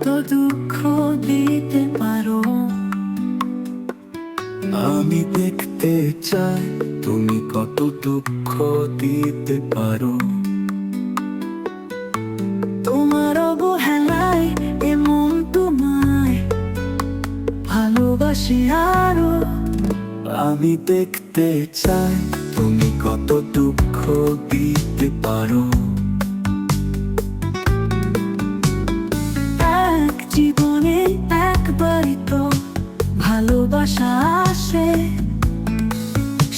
এত দুঃখ দিতে পারো? আমি দেখতে চাই তুমি কত দুঃখ দিতে পারো। তোমার অবহেলায় এমন তোমায় ভালোবাসি আরও। আমি দেখতে চাই তুমি কত দুঃখ দিতে পারো। ভালোবাসা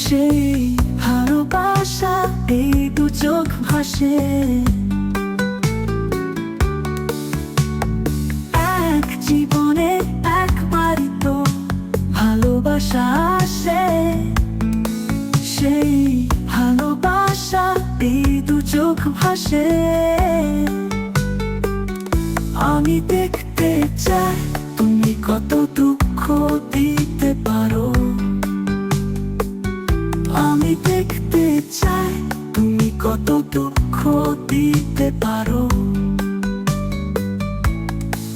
সেই ভালোবাসা এই দু চোখ ভাসে। এক জীবনে একবারই তো ভালোবাসা আসে, সেই ভালোবাসা এই দু চোখ ভাসে। আমি দেখতে চাই তুমি কত দুঃখ আমি দেখতে চাই, তুমি কত দুঃখ দিতে পারো?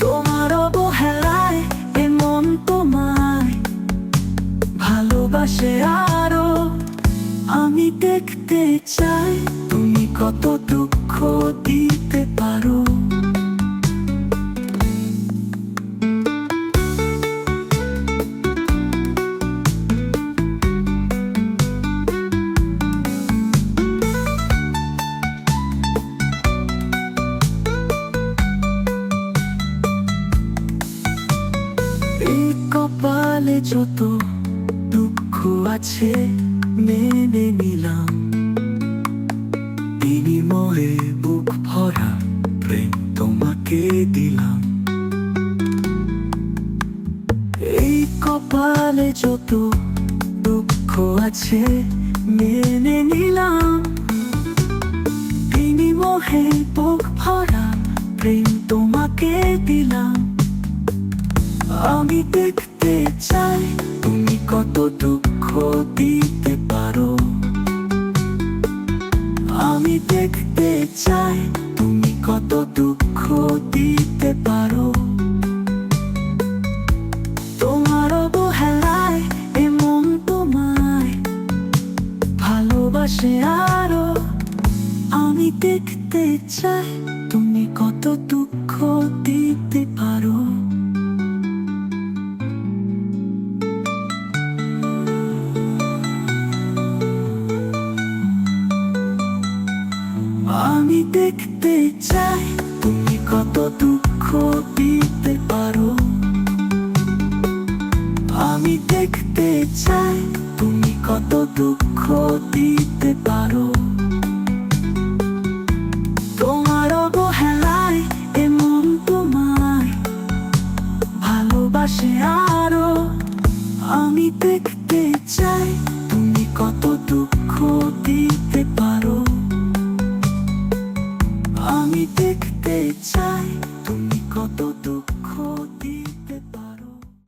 তোমার অবহেলায় এমন তোমায় ভালোবাসে আরও। আমি দেখতে চাই, তুমি কত দুঃখ দিতে পারো? কপালে যত দুঃখ আছে মেনে নিলাম। বিনিময়ে বুক ভরা প্রেম তোমাকে দিলাম। এই কপালে যত দুঃখ আছে মেনে নিলাম। বিনিময়ে বুক ভরা প্রেম তোমাকে দিলাম। আমি দেখতে চাই, তুমি কত দুঃখ দিতে পারো? আমি দেখতে চাই, তুমি কত দুঃখ দিতে পারো? তোমার অবহেলায় এমন তোমায় ভালোবাসে আরও। আমি দেখতে চাই, তুমি কত দুঃখ দিতে পারো? দিতে চাই, তুমি কত দুঃখ দিতে পারো? আমি দেখতে চাই, তুমি কত দুঃখ দিতে পারো? তোমার অবহেলায় এমন তোমার ভালোবাসে আরও। আমি দেখতে চাই আমি দেখতে চাই।